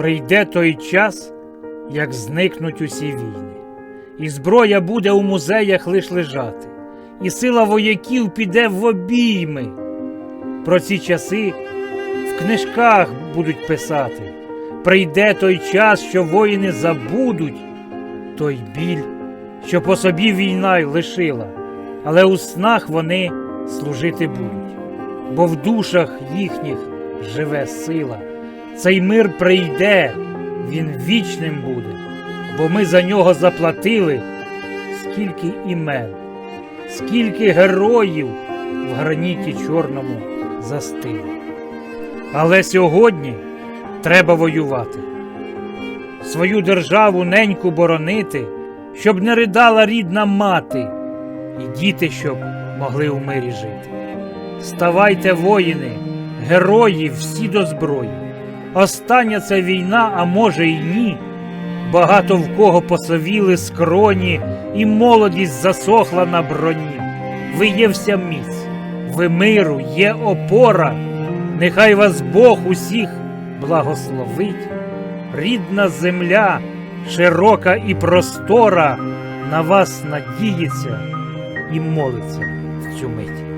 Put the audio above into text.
Прийде той час, як зникнуть усі війни, і зброя буде у музеях лиш лежати, і сила вояків піде в обійми. Про ці часи в книжках будуть писати. Прийде той час, що воїни забудуть той біль, що по собі війна й лишила, але у снах вони служити будуть, бо в душах їхніх живе сила. Цей мир прийде, він вічним буде, бо ми за нього заплатили скільки імен, скільки героїв в граніті чорному застили. Але сьогодні треба воювати, свою державу неньку боронити, щоб не ридала рідна мати, і діти, щоб могли у мирі жити. Ставайте, воїни, герої всі до зброї. Остання ця війна, а може й ні. Багато в кого посовіли скроні, і молодість засохла на броні. Ви є вся міць, ви миру, є опора. Нехай вас Бог усіх благословить. Рідна земля, широка і простора, на вас надіється і молиться в цю мить.